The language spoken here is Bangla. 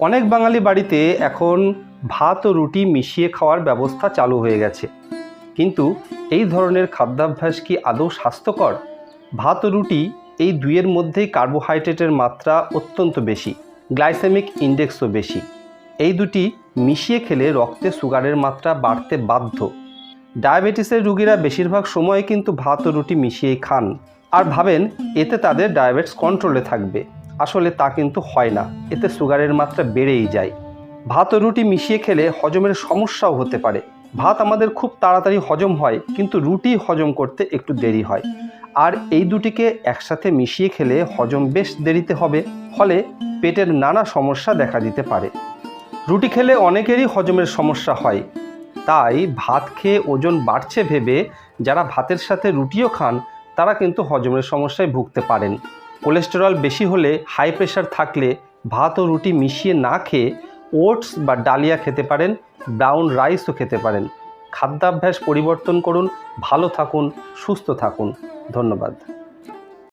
অনেক বাঙালি বাড়িতে এখন ভাত ও রুটি মিশিয়ে খাওয়ার ব্যবস্থা চালু হয়ে গেছে। কিন্তু এই ধরনের খাদ্যাভ্যাস কি আদৌ স্বাস্থ্যকর? ভাত ও রুটি এই দুইয়ের মধ্যেই কার্বোহাইড্রেটের মাত্রা অত্যন্ত বেশি, গ্লাইসেমিক ইন্ডেক্সও বেশি। এই দুটি মিশিয়ে খেলে রক্তে সুগারের মাত্রা বাড়তে বাধ্য। ডায়াবেটিসের রুগীরা বেশিরভাগ সময় কিন্তু ভাত ও রুটি মিশিয়েই খান। আর ভাবেন, এতে তাদের ডায়াবেটিস কন্ট্রোলে থাকবে। আসলে তা কিন্তু হয় না। এতে সুগারের মাত্রা বেড়েই যায়। ভাত ও রুটি মিশিয়ে খেলে হজমের সমস্যাও হতে পারে। ভাত আমাদের খুব তাড়াতাড়ি হজম হয়, কিন্তু রুটি হজম করতে একটু দেরি হয়। আর এই দুটিকে একসাথে মিশিয়ে খেলে হজম বেশ দেরিতে হবে, ফলে পেটের নানা সমস্যা দেখা দিতে পারে। রুটি খেলে অনেকেরই হজমের সমস্যা হয়। তাই ভাত খেয়ে ওজন বাড়ছে ভেবে যারা ভাতের সাথে রুটিও খান, তারা কিন্তু হজমের সমস্যায় ভুগতে পারেন। কোলেস্টেরল বেশি হলে হাই প্রেশার থাকলে ভাত ও রুটি মিশিয়ে না খেয়ে ওটস বা ডালিয়া খেতে পারেন ব্রাউন রাইসও খেতে পারেন। খাদ্যাভ্যাস পরিবর্তন করুন, ভালো থাকুন, সুস্থ থাকুন। ধন্যবাদ।